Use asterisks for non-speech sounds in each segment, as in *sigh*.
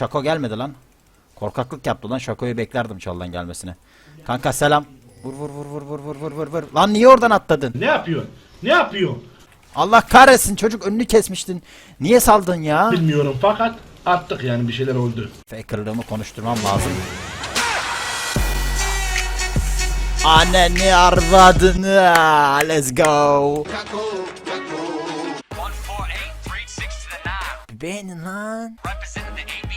Şako gelmedi lan. Korkaklık yaptı lan. Şako'yu beklerdim çaldan gelmesini. Kanka selam. Vur vur vur vur vur vur vur vur vur. Lan niye oradan atladın? Ne yapıyorsun? Ne yapıyorsun? Allah kahretsin çocuk önünü kesmiştin. Niye saldın ya? Bilmiyorum fakat attık yani bir şeyler oldu. Fakerlığımı konuşturmam lazım. Anneni arvadını let's go. 14836 to the 9. Beğenin lan. Representing the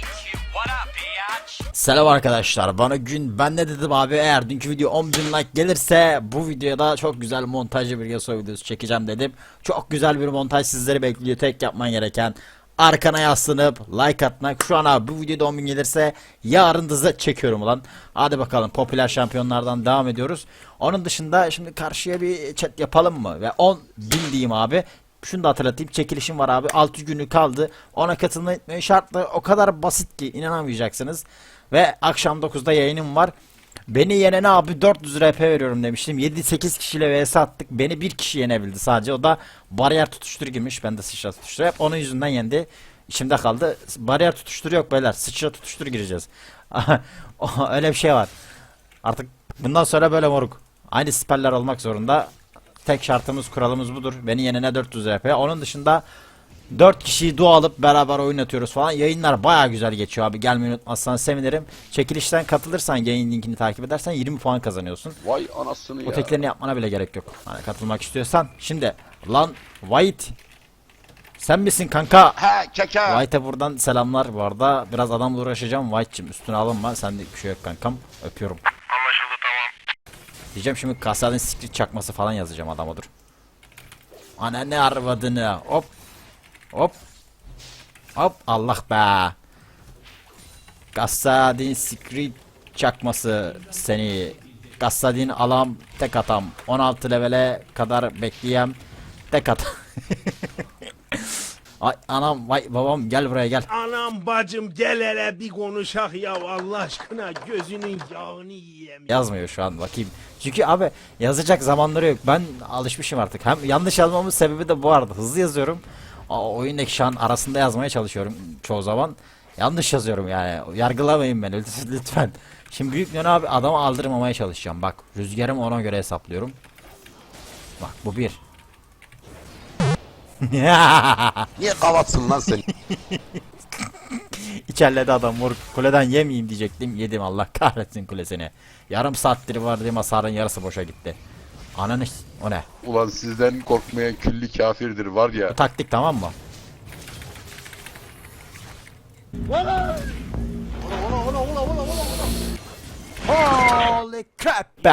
Selam arkadaşlar. Bana gün ben ne dedim abi eğer dünkü video 10.000 like gelirse bu videoda çok güzel montajlı bir Yasuo videosu çekeceğim dedim. Çok güzel bir montaj sizleri bekliyor. Tek yapman gereken arkana yaslanıp like atmak. Şu an abi bu videoda 10.000 gelirse yarın da çekiyorum ulan. Hadi bakalım popüler şampiyonlardan devam ediyoruz. Onun dışında şimdi karşıya bir chat yapalım mı? Ve 10 bin diyeyim abi. Şunu da hatırlatayım. Çekilişim var abi. 6 günü kaldı. Ona unutmayın. Şartlı o kadar basit ki inanamayacaksınız. Ve akşam 9'da yayınım var. Beni yenene abi 400 RP veriyorum demiştim. 7-8 kişiyle vs attık. Beni bir kişi yenebildi sadece. O da bariyer tutuştur girmiş. Ben de sıçra tutuştur. Hep onun yüzünden yendi. İçimde kaldı. Bariyer tutuştur yok beyler. Sıçra tutuştur gireceğiz. *laughs* Öyle bir şey var. Artık bundan sonra böyle moruk. Aynı siperler olmak zorunda. Tek şartımız kuralımız budur. Beni yenene 400 RP. Onun dışında 4 kişiyi dua alıp beraber oyun atıyoruz falan. Yayınlar baya güzel geçiyor abi. Gelmeyi unutmazsan sevinirim. Çekilişten katılırsan yayın linkini takip edersen 20 puan kazanıyorsun. Vay anasını ya. teklerini yapmana bile gerek yok. Hani katılmak istiyorsan. Şimdi lan White sen misin kanka? He keke. White'e buradan selamlar bu arada. Biraz adamla uğraşacağım. White'cim üstüne alınma. Sende bir şey yok kankam. Öpüyorum. Diyeceğim şimdi Kasadin script çakması falan yazacağım adama dur. Ana ne arvadını. Hop. Hop. Hop Allah be. Kasadin script çakması seni. Kasadin alam tek atam. 16 levele kadar bekleyem. Tek atam. *laughs* Ay anam vay babam gel buraya gel. Anam bacım gel hele bir konuşak ya Allah aşkına gözünün yağını yiyeyim. Yazmıyor şu an bakayım. Çünkü abi yazacak zamanları yok. Ben alışmışım artık. Hem yanlış yazmamın sebebi de bu arada. Hızlı yazıyorum. O oyundaki şu an arasında yazmaya çalışıyorum çoğu zaman. Yanlış yazıyorum yani. Yargılamayın beni lütfen. lütfen. Şimdi büyük Nön abi adamı aldırmamaya çalışacağım. Bak rüzgarımı ona göre hesaplıyorum. Bak bu bir. *laughs* Niye kavatsın lan sen? İçerledi adam moruk. Kuleden yemeyeyim diyecektim. Yedim Allah kahretsin kulesini. Yarım saattir var diye hasarın yarısı boşa gitti. Ananı s- o ne? Ulan sizden korkmayan külli kafirdir var ya. Bu taktik tamam mı? Holy crap be!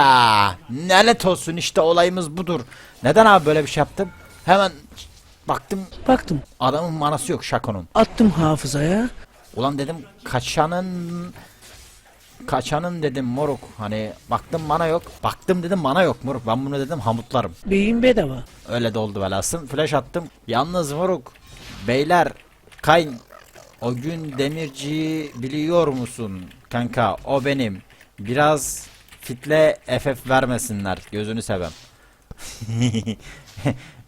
Lanet olsun işte olayımız budur. Neden abi böyle bir şey yaptım? Hemen baktım. Baktım. Adamın manası yok Şako'nun. attım hafızaya. Ulan dedim kaçanın kaçanın dedim moruk. Hani baktım mana yok. Baktım dedim mana yok moruk. Ben bunu dedim hamutlarım. Beyin bedava. öyle de oldu velhasıl flash attım. Yalnız moruk beyler kayn. O gün demirciyi biliyor musun? Kanka o benim. Biraz fitle FF vermesinler. Gözünü sevem *laughs*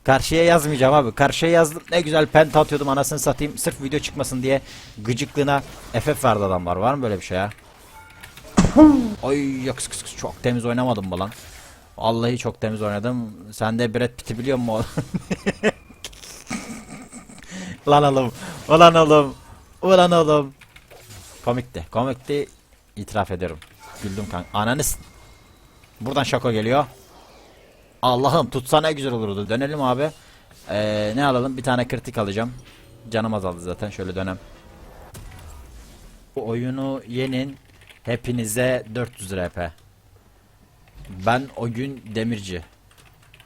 Karşıya yazmayacağım abi. Karşıya yazdım. Ne güzel penta atıyordum anasını satayım. Sırf video çıkmasın diye gıcıklığına FF verdi adamlar. Var mı böyle bir şey ya? Oy yok kıs kıs kıs. çok temiz oynamadım mı lan? Vallahi çok temiz oynadım. Sen de Brad Pitt'i biliyor musun *laughs* lan oğlum. Ulan oğlum. Ulan oğlum. Komikti. Komikti. İtiraf ediyorum. Güldüm kanka. Ananı s- Buradan şako geliyor. Allah'ım tutsa ne güzel olurdu. Dönelim abi. Ee, ne alalım? Bir tane kritik alacağım. Canım azaldı zaten. Şöyle dönem. Bu oyunu yenin. Hepinize 400 RP. Ben o gün demirci.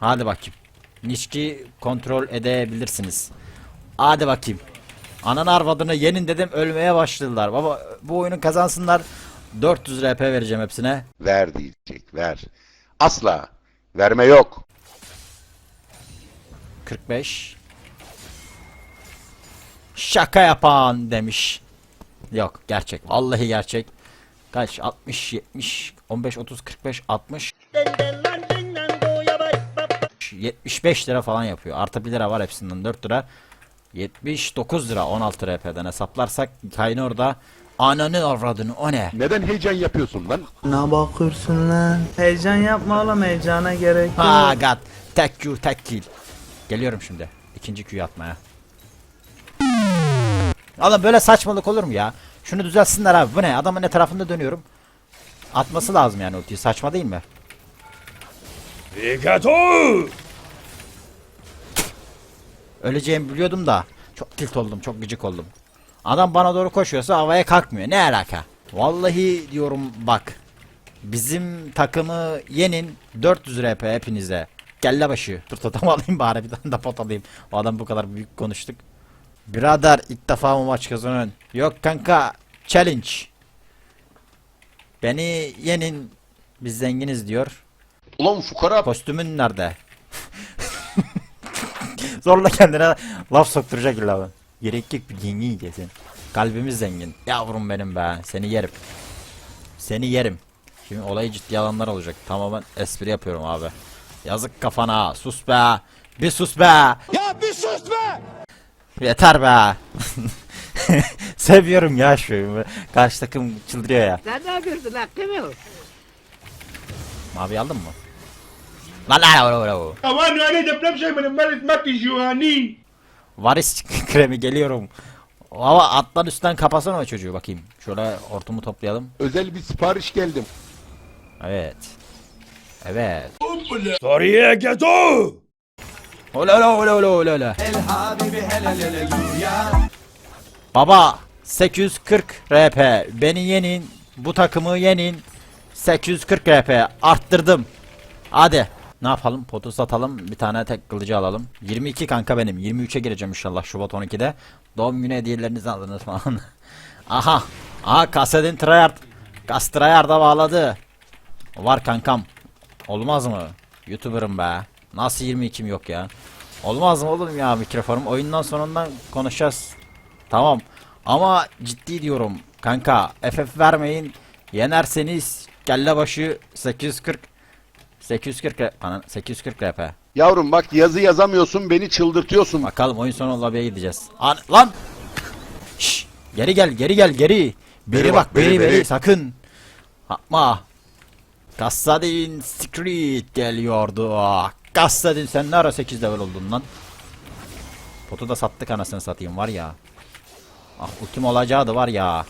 Hadi bakayım. Nişki kontrol edebilirsiniz. Hadi bakayım. Anan arvadını yenin dedim ölmeye başladılar. Baba bu oyunu kazansınlar. 400 RP vereceğim hepsine. Ver diyecek ver. Asla. Verme yok. 45 Şaka yapan demiş. Yok gerçek. Vallahi gerçek. Kaç? 60 70 15 30 45 60 75 lira falan yapıyor. Artı 1 lira var hepsinden 4 lira. 79 lira 16 RP'den hesaplarsak Kaynor da Ananı avradını o ne? Neden heyecan yapıyorsun lan? Ne bakıyorsun lan? Heyecan yapma oğlum heyecana gerek yok. Ha god. Tek Q tek kill. Geliyorum şimdi. İkinci Q'yu atmaya. Oğlum böyle saçmalık olur mu ya? Şunu düzelsinler abi. Bu ne? Adamın etrafında dönüyorum. Atması lazım yani ultiyi. Saçma değil mi? Rigato! Öleceğimi biliyordum da. Çok tilt oldum. Çok gıcık oldum. Adam bana doğru koşuyorsa havaya kalkmıyor. Ne alaka? Vallahi diyorum bak. Bizim takımı yenin 400 RP hepinize. Kelle başı. Dur totem alayım bari bir tane de pot alayım. O adam bu kadar büyük konuştuk. Birader ilk defa mı maç kazanıyorsun? Yok kanka challenge. Beni yenin biz zenginiz diyor. Ulan fukara Kostümün nerede? *laughs* Zorla kendine laf sokturacak illa ben. Gerek yok bir zengin yiyeceksin. Kalbimiz zengin. Yavrum benim be. Seni yerim. Seni yerim. Şimdi olayı ciddi alanlar olacak. Tamamen espri yapıyorum abi. Yazık kafana. Sus be. Bir sus be. Ya bir sus be. Yeter be. *laughs* Seviyorum ya şu. Karşı takım çıldırıyor ya. Sen ne yapıyorsun lan değil mi? Mavi aldın mı? Lan lan lan lan. Aman yani deprem şey benim ben etmek. Varis *laughs* kremi geliyorum. Hava atlan üstten kapasana o çocuğu bakayım. Şöyle ortamı toplayalım. özel bir sipariş geldim. Evet. Evet. Sorry Gato! Ola ola ola ola ola ola. Baba 840 RP beni yenin bu takımı yenin 840 RP arttırdım hadi ne yapalım? Potu satalım bir tane tek kılıcı alalım. 22 kanka benim. 23'e gireceğim inşallah Şubat 12'de doğum günü hediyelerinizi aldınız falan *laughs* aha. Aha kasedin tryhard kas tryhard'a bağladı. Var kankam. Olmaz mı? Youtuber'ım be. Nasıl 22'm yok ya? Olmaz mı oğlum ya mikrofonum? Oyundan sonundan konuşacağız. Tamam. Ama ciddi diyorum. Kanka. FF vermeyin. Yenerseniz kelle başı 840 840 re- Anan 840 RP. Yavrum bak yazı yazamıyorsun beni çıldırtıyorsun. Bakalım oyun sonu lobiye gideceğiz. An lan. Şş, geri gel, geri gel, geri. Beri bak, beri, beri, sakın. Yapma. Kassadin Street geliyordu. Kassadin sen ne ara 8 level oldun lan? Potu da sattık anasını satayım var ya. Ah ultim olacağı da var ya.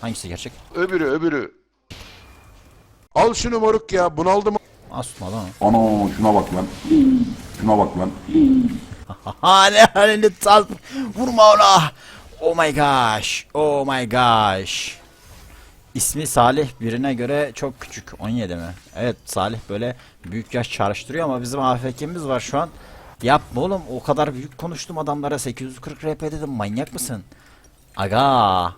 Hangisi gerçek? Öbürü öbürü. Al şunu moruk ya bunaldım. Asma lan. Ana şuna bak lan. Şuna bak lan. Ha ne halini sal. Vurma ona. Oh my gosh. Oh my gosh. İsmi Salih birine göre çok küçük. 17 mi? Evet Salih böyle büyük yaş çağrıştırıyor ama bizim AFK'miz var şu an. Yapma oğlum o kadar büyük konuştum adamlara 840 RP dedim manyak mısın? Aga.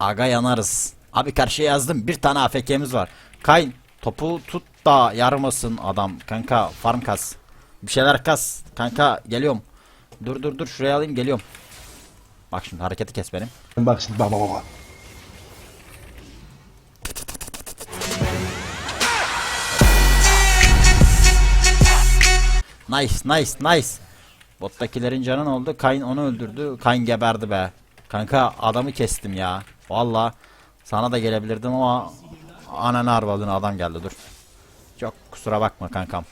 Aga yanarız. Abi karşıya yazdım bir tane AFK'miz var. Kayn topu tut da yarmasın adam. Kanka farm kas. Bir şeyler kas. Kanka geliyorum. Dur dur dur şuraya alayım geliyorum. Bak şimdi hareketi kes benim. Bak şimdi baba baba. Nice nice nice. Bottakilerin canı ne oldu? Kayn onu öldürdü. Kayn geberdi be. Kanka adamı kestim ya. Valla sana da gelebilirdim ama ananı arvadını adam geldi dur. Çok kusura bakma kankam.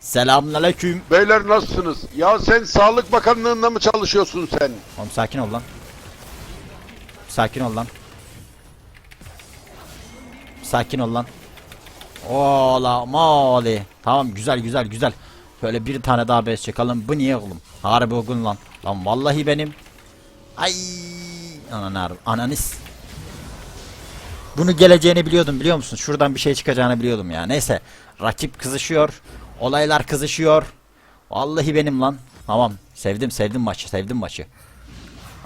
Selamünaleyküm. Beyler nasılsınız? Ya sen Sağlık Bakanlığı'nda mı çalışıyorsun sen? Oğlum sakin ol lan. Sakin ol lan. Sakin ol lan. Ola mali. Tamam güzel güzel güzel. Şöyle bir tane daha bez çakalım. Bu niye oğlum? Harbi ogun lan. Lan vallahi benim. Ay ananar ananis. Bunu geleceğini biliyordum biliyor musun? Şuradan bir şey çıkacağını biliyordum ya. Neyse. Rakip kızışıyor. Olaylar kızışıyor. Vallahi benim lan. Tamam. Sevdim sevdim maçı. Sevdim maçı.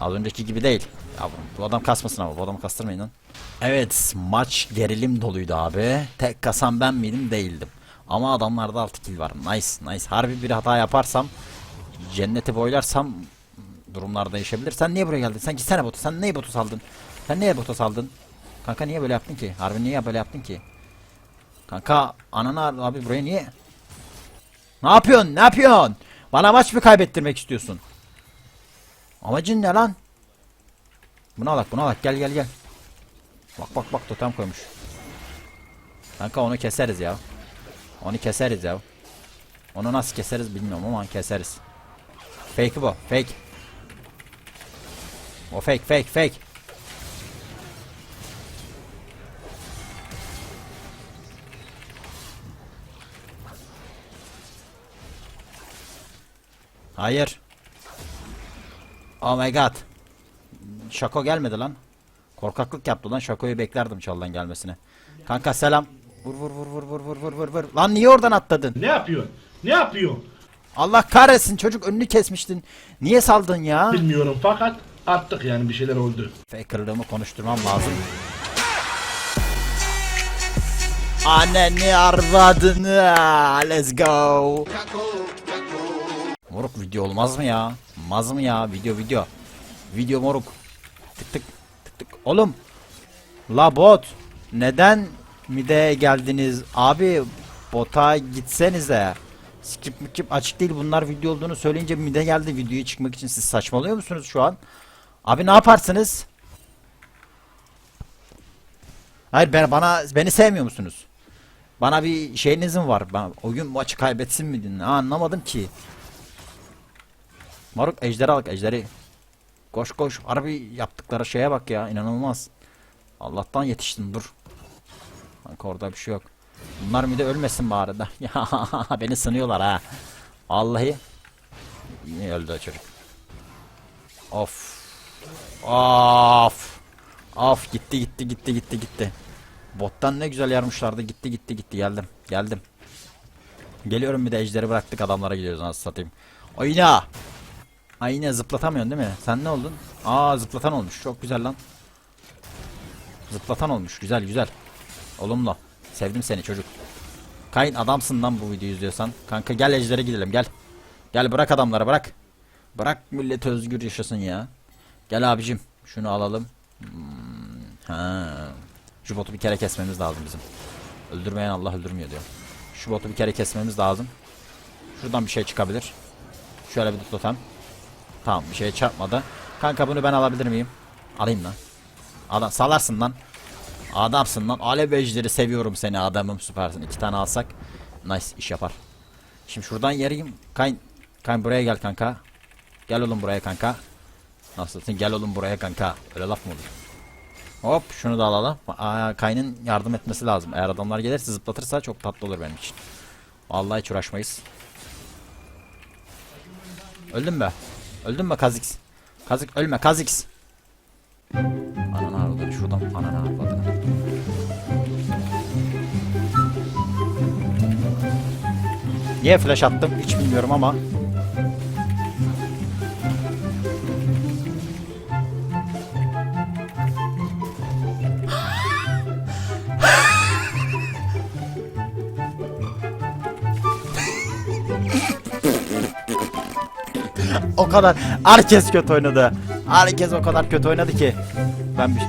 Az önceki gibi değil. Yavrum bu adam kasmasın ama bu adamı kastırmayın lan. Evet maç gerilim doluydu abi. Tek kasan ben miydim değildim. Ama adamlarda 6 kill var. Nice nice. Harbi bir hata yaparsam cenneti boylarsam durumlar değişebilir. Sen niye buraya geldin? Sen gitsene botu. Sen niye botu saldın? Sen niye botu saldın? Kanka niye böyle yaptın ki? Harbi niye böyle yaptın ki? Kanka ananı abi buraya niye? Ne yapıyorsun? Ne yapıyorsun? Bana maç mı kaybettirmek istiyorsun? Amacın ne lan? Bunu alak bunu alak gel gel gel. Bak bak bak totem koymuş. Kanka onu keseriz ya. Onu keseriz ya. Onu nasıl keseriz bilmiyorum ama keseriz. Fake bu fake. O fake fake fake. Hayır. Oh my god. Şako gelmedi lan. Korkaklık yaptı lan. Şakoyu beklerdim çaldan gelmesine. Kanka selam. Vur vur vur vur vur vur vur vur vur. Lan niye oradan atladın? Ne yapıyorsun? Ne yapıyorsun? Allah kahretsin çocuk önünü kesmiştin. Niye saldın ya? Bilmiyorum fakat attık yani bir şeyler oldu. Fakerlığımı konuşturmam lazım. Anneni arvadını let's go. Moruk video olmaz mı ya? Olmaz mı ya? Video video. Video moruk. Tık tık tık tık. Oğlum. La bot. Neden mide geldiniz? Abi bota gitsenize. Skip mikip açık değil bunlar video olduğunu söyleyince mide geldi videoya çıkmak için siz saçmalıyor musunuz şu an? Abi ne yaparsınız? Hayır ben bana beni sevmiyor musunuz? Bana bir şeyiniz mi var? Ben o gün maçı kaybetsin mi? Ha, anlamadım ki. Maruk ejderi al ejderi. Koş koş. Harbi yaptıkları şeye bak ya inanılmaz. Allah'tan yetiştim dur. Kanka orada bir şey yok. Bunlar bir de ölmesin bari da. *laughs* Beni sınıyorlar ha. Vallahi. Yine öldü çocuk. Of. Of. Of gitti gitti gitti gitti gitti. Bottan ne güzel yarmışlardı. Gitti gitti gitti geldim. Geldim. Geliyorum bir de ejderi bıraktık adamlara gidiyoruz nasıl satayım. Oyna. Aynen zıplatamıyorsun değil mi? Sen ne oldun? Aa zıplatan olmuş. Çok güzel lan. Zıplatan olmuş. Güzel güzel. Olumlu. Sevdim seni çocuk. Kayın adamsın lan bu videoyu izliyorsan. Kanka gel ejdere gidelim gel. Gel bırak adamları bırak. Bırak millet özgür yaşasın ya. Gel abicim. Şunu alalım. Hmm, ha. Şu botu bir kere kesmemiz lazım bizim. Öldürmeyen Allah öldürmüyor diyor. Şu botu bir kere kesmemiz lazım. Şuradan bir şey çıkabilir. Şöyle bir totem. Tamam bir şey çarpmadı. Kanka bunu ben alabilir miyim? Alayım lan. Adam salarsın lan. Adamsın lan. Alev ejderi seviyorum seni adamım süpersin. İki tane alsak. Nice iş yapar. Şimdi şuradan yeriyim. Kayn. Kayn buraya gel kanka. Gel oğlum buraya kanka. Nasılsın? Gel oğlum buraya kanka. Öyle laf mı olur? Hop şunu da alalım. Aa, Kayn'ın yardım etmesi lazım. Eğer adamlar gelirse zıplatırsa çok tatlı olur benim için. Vallahi hiç uğraşmayız. Öldün mü? Öldün mü Kazix? Kazix ölme Kazix. Ananı avladı şuradan ananı avladı. Niye flash attım hiç bilmiyorum ama. Kadar herkes kötü oynadı. Herkes o kadar kötü oynadı ki. Ben bir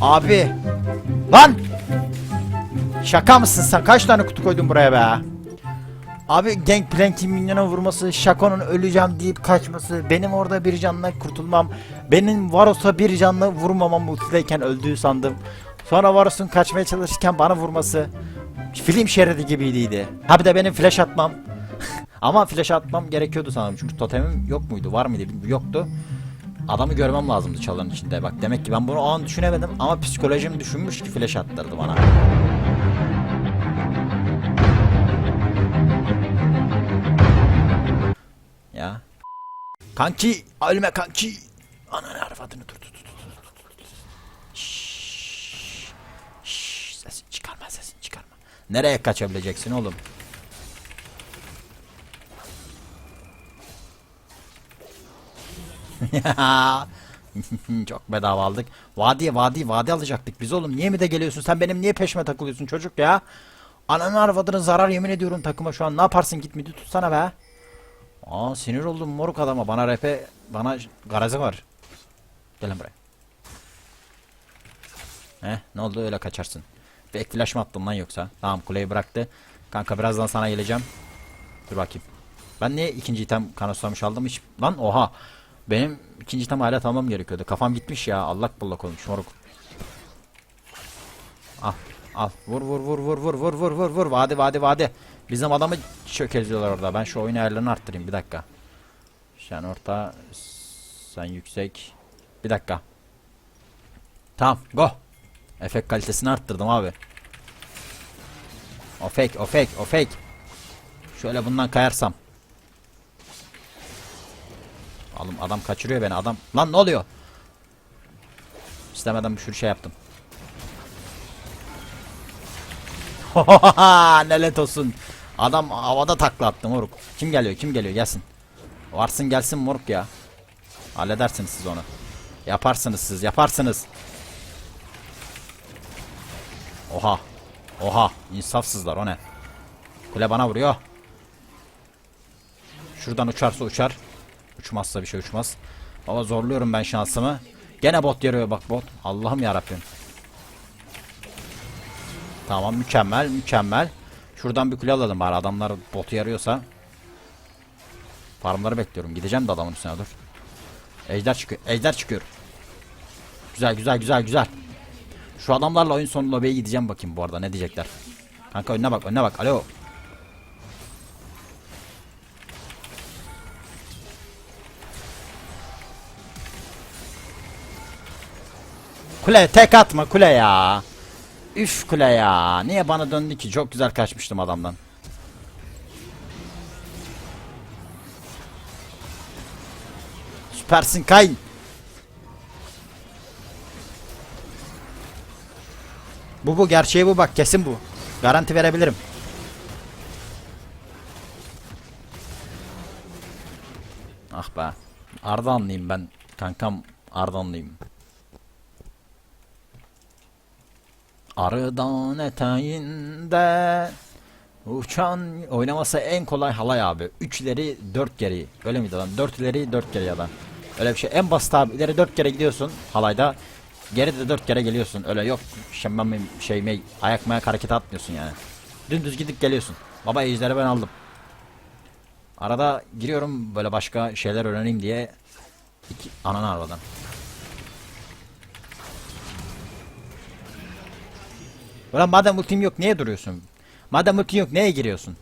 Abi. Lan! Şaka mısın sen? Kaç tane kutu koydun buraya be? Abi Gangplank'in minyona vurması, Şako'nun öleceğim deyip kaçması, benim orada bir canla kurtulmam, benim Varos'a bir canla vurmamam ultideyken öldüğü sandım. Sonra Varos'un kaçmaya çalışırken bana vurması film şeridi gibiydi. Ha bir de benim flash atmam. *laughs* Ama flash atmam gerekiyordu sanırım çünkü totemim yok muydu? Var mıydı? Yoktu. Adamı görmem lazımdı çalının içinde. Bak demek ki ben bunu o an düşünemedim ama psikolojim düşünmüş ki flash attırdı bana. Ya. Kanki ölme kanki. Ananı arvadını dur dur dur dur dur dur, dur. Şşş. Şşş, sesini çıkarma sesini çıkarma. Nereye kaçabileceksin oğlum? *laughs* Çok bedava aldık. Vadi vadi vadi alacaktık biz oğlum. Niye mi de geliyorsun? Sen benim niye peşime takılıyorsun çocuk ya? Ananı arvadını zarar yemin ediyorum takıma şu an. Ne yaparsın git midi tutsana be. Aa sinir oldum moruk adama. Bana repe bana garazi var. Gel lan buraya. Heh ne oldu öyle kaçarsın. Ek flash mı attın lan yoksa? Tamam kuleyi bıraktı. Kanka birazdan sana geleceğim. Dur bakayım. Ben niye ikinci item kanoslamış aldım hiç? Lan oha. Benim ikinci item hala tamam gerekiyordu. Kafam gitmiş ya. Allak bullak olmuş moruk. Al. Al. Vur vur vur vur vur vur vur vur vur. Vadi vadi vadi. Bizim adamı çökeziyorlar orada. Ben şu oyun ayarlarını arttırayım bir dakika. Sen orta. Sen yüksek. Bir dakika. Tamam go. Efekt kalitesini arttırdım abi. O fake o fake o fake. Şöyle bundan kayarsam. Oğlum adam kaçırıyor beni adam. Lan ne oluyor? İstemeden bir sürü şey yaptım. *laughs* Nelet olsun. Adam havada takla attı moruk. Kim geliyor kim geliyor gelsin. Varsın gelsin moruk ya. Halledersiniz siz onu. Yaparsınız siz yaparsınız. Oha. Oha. insafsızlar o ne? Kule bana vuruyor. Şuradan uçarsa uçar. Uçmazsa bir şey uçmaz. Ama zorluyorum ben şansımı. Gene bot yarıyor bak bot. Allah'ım yarabbim. Tamam mükemmel mükemmel. Şuradan bir kule alalım bari adamlar botu yarıyorsa. Farmları bekliyorum. Gideceğim de adamın üstüne dur. Ejder çıkıyor. Ejder çıkıyor. Güzel güzel güzel güzel. Şu adamlarla oyun sonu lobiye gideceğim bakayım bu arada ne diyecekler. Kanka önüne bak önüne bak. Alo. Kule tek atma kule ya. Üf kule ya. Niye bana döndü ki? Çok güzel kaçmıştım adamdan. Süpersin Kayn. Bu bu gerçeği bu bak kesin bu. Garanti verebilirim. Ah be. Ardanlıyım ben. Kankam Ardanlıyım. Arıdan eteğinde uçan oynaması en kolay halay abi. 3 ileri 4 geri. Öyle miydi lan? 4 ileri 4 geri ya da. Öyle bir şey. En basit abi ileri 4 kere gidiyorsun halayda. Geri de 4 kere geliyorsun. Öyle yok şemmem mi şey mi ayak mayak hareket atmıyorsun yani. Dümdüz gidip geliyorsun. Baba ejderi ben aldım. Arada giriyorum böyle başka şeyler öğreneyim diye. İki, ananı arabadan. Ulan madem ultim yok niye duruyorsun? Madem ultim yok neye giriyorsun?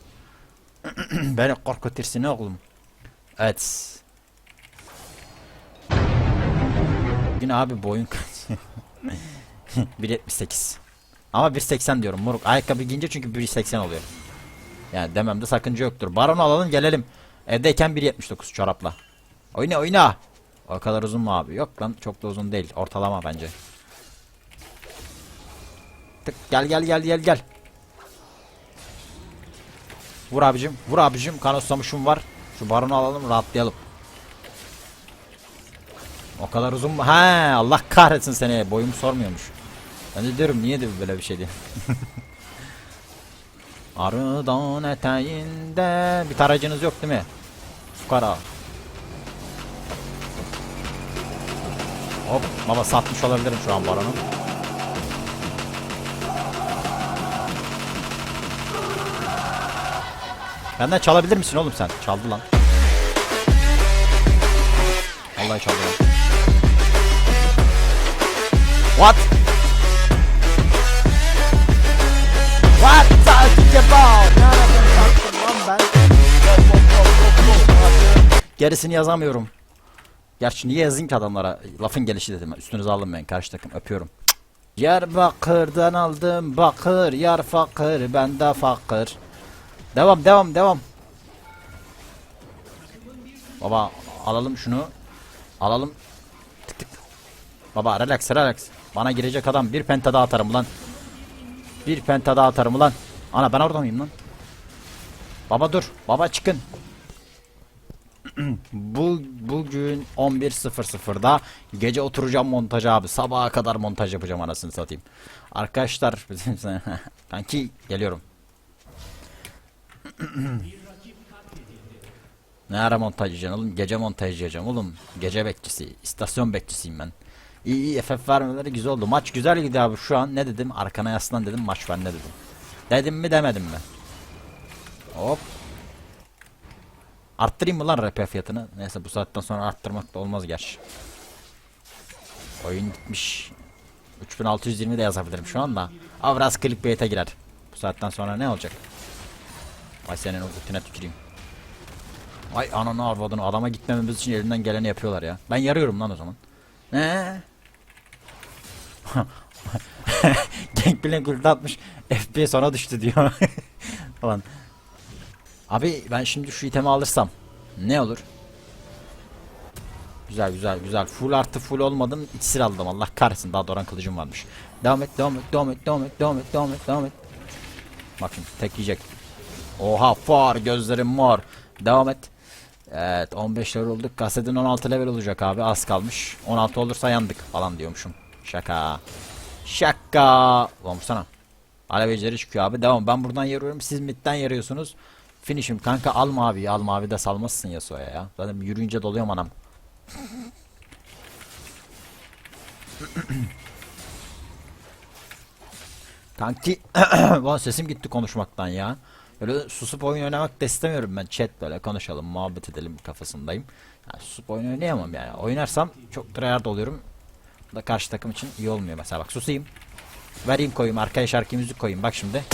*clears throat* Beni korkutursun oğlum. Evet. Yine abi boyun? *laughs* 1.78. Ama 1.80 diyorum moruk. Ayakkabı giyince çünkü 1.80 oluyor. Yani dememde sakınca yoktur. Baron alalım gelelim. Evdeyken 1.79 çorapla. Oyna oyna. O kadar uzun mu abi? Yok lan çok da uzun değil. Ortalama bence. Tık gel gel gel gel gel. Vur abicim. Vur abicim. Kanoslamışım var. Şu baronu alalım rahatlayalım. O kadar uzun mu? He Allah kahretsin seni. Boyumu sormuyormuş. Ben de diyorum niye de böyle bir şey diye. *laughs* Arıdan eteğinde bir taracınız yok değil mi? Fukara. Hop baba satmış olabilirim şu an baronu. Benden çalabilir misin oğlum sen? Çaldı lan. Vallahi çaldı lan. What? What talking about? Gerisini yazamıyorum. Gerçi niye yazayım ki adamlara? Lafın gelişi dedim. Üstünüze alın ben. Karşı takım öpüyorum. Diyarbakır'dan aldım bakır yar fakir ben de fakir. Devam devam devam. Baba alalım şunu. Alalım. Tık tık. Baba relax relax. Bana girecek adam bir penta daha atarım lan. Bir penta daha atarım lan. Ana ben orada mıyım lan? Baba dur. Baba çıkın. *clears throat* Bu bugün 11.00'da gece oturacağım montaj abi. Sabaha kadar montaj yapacağım anasını satayım. Arkadaşlar *laughs* *laughs* kanki geliyorum. *clears throat* ne ara montaj yiyeceksin oğlum? Gece montaj yiyeceğim oğlum. Gece bekçisi, istasyon bekçisiyim ben. İyi iyi FF vermeleri güzel oldu. Maç güzel gidiyor abi şu an. Ne dedim? Arkana yaslan dedim. Maç ben ne dedim? Dedim mi demedim mi? Hop. Arttırayım mı lan RP fiyatını? Neyse bu saatten sonra arttırmak da olmaz gerçi. Oyun gitmiş. 3620 de yazabilirim şu anda. Ama biraz clickbait'e girer. Bu saatten sonra ne olacak? Ay senin o götüne tüküreyim. Ay ananı avradını adama gitmememiz için elinden geleni yapıyorlar ya. Ben yarıyorum lan o zaman. Ne? *laughs* Gangplank ulti atmış. FPS ona düştü diyor. *laughs* Falan. Abi ben şimdi şu itemi alırsam ne olur? Güzel güzel güzel. Full artı full olmadım. İksir aldım. Allah kahretsin. Daha Doran kılıcım varmış. Devam et, devam et, devam et, devam et, devam et, devam et, devam et. Bak şimdi tek yiyecek. Oha far gözlerim mor. Devam et. Evet 15 level olduk. Kasetin 16 level olacak abi. Az kalmış. 16 olursa yandık falan diyormuşum. Şaka. Şaka. Ulan vursana. Alevecileri çıkıyor abi. Devam. Ben buradan yarıyorum. Siz midden yarıyorsunuz. Finish'im kanka al mavi. Al mavi de salmazsın Yasuo'ya ya. Zaten yürüyünce doluyorum anam. *coughs* Kanki *coughs* Ulan sesim gitti konuşmaktan ya. Böyle susup oyun oynamak da istemiyorum ben. Chat böyle konuşalım, muhabbet edelim kafasındayım. Yani susup oyun oynayamam yani. Oynarsam çok tryhard oluyorum. Da karşı takım için iyi olmuyor mesela. Bak susayım. Vereyim koyayım arkaya şarkı müzik koyayım. Bak şimdi.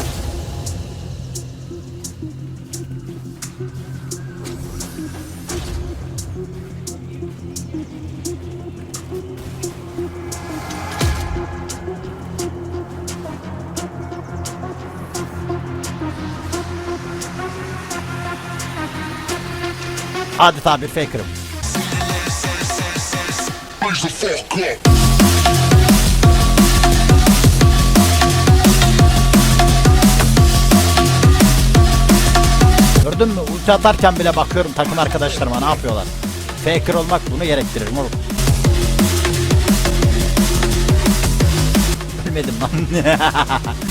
Adeta bir faker'ım. Gördün mü? Bile bakıyorum takım arkadaşlarıma ne yapıyorlar. Faker olmak bunu gerektirir moruk. Bilmedim lan. *laughs*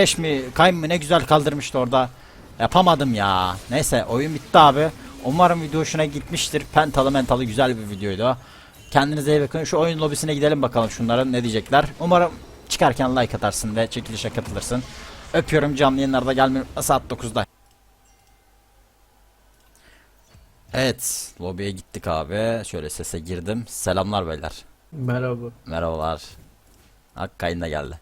Trash mi, Kayn mı ne güzel kaldırmıştı orada. Yapamadım ya. Neyse oyun bitti abi. Umarım video hoşuna gitmiştir. Pentalı mentalı güzel bir videoydu. Kendinize iyi bakın. Şu oyun lobisine gidelim bakalım şunların ne diyecekler. Umarım çıkarken like atarsın ve çekilişe katılırsın. Öpüyorum canlı yayınlarda gelmeyi saat 9'da. Evet, lobiye gittik abi. Şöyle sese girdim. Selamlar beyler. Merhaba. Merhabalar. Hak Kayn da geldi.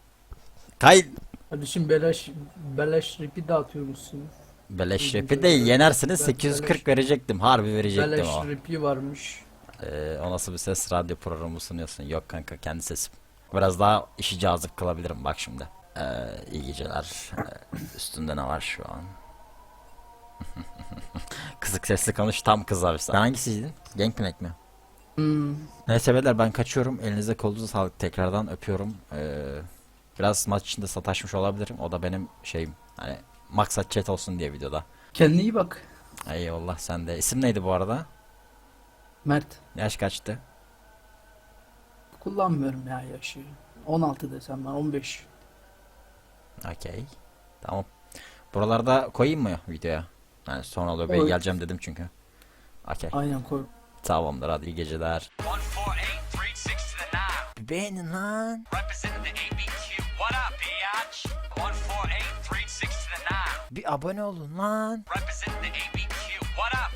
Kayn Kardeşim beleş beleş ripi dağıtıyormuşsun. Beleş rapi değil yenersiniz 840 verecektim harbi verecektim Beleş o. ripi varmış. Ee, o nasıl bir ses radyo programı sunuyorsun yok kanka kendi sesim. Biraz daha işi cazip kılabilirim bak şimdi. Ee, iyi geceler. Ee, üstünde ne var şu an? *laughs* Kısık sesli konuş tam kız abi. Sen hangisiydin? Gangplank mi? Hmm. Neyse beyler ben kaçıyorum. Elinize kolunuza sağlık tekrardan öpüyorum. Ee, biraz maç içinde sataşmış olabilirim. O da benim şeyim. Hani maksat chat olsun diye videoda. Kendine iyi bak. Eyvallah sen de. İsim neydi bu arada? Mert. Yaş kaçtı? Kullanmıyorum ya yaşı. 16 desem ben 15. Okey. Tamam. Buralarda koyayım mı videoya? Yani sonra lobiye Koy. geleceğim dedim çünkü. Okey. Aynen koy. Tamamdır hadi iyi geceler. 148, 36 to the 9. Beğenin lan. What up, biatch? 148 369. Bir abone olun lan. Represent the ABQ. What up?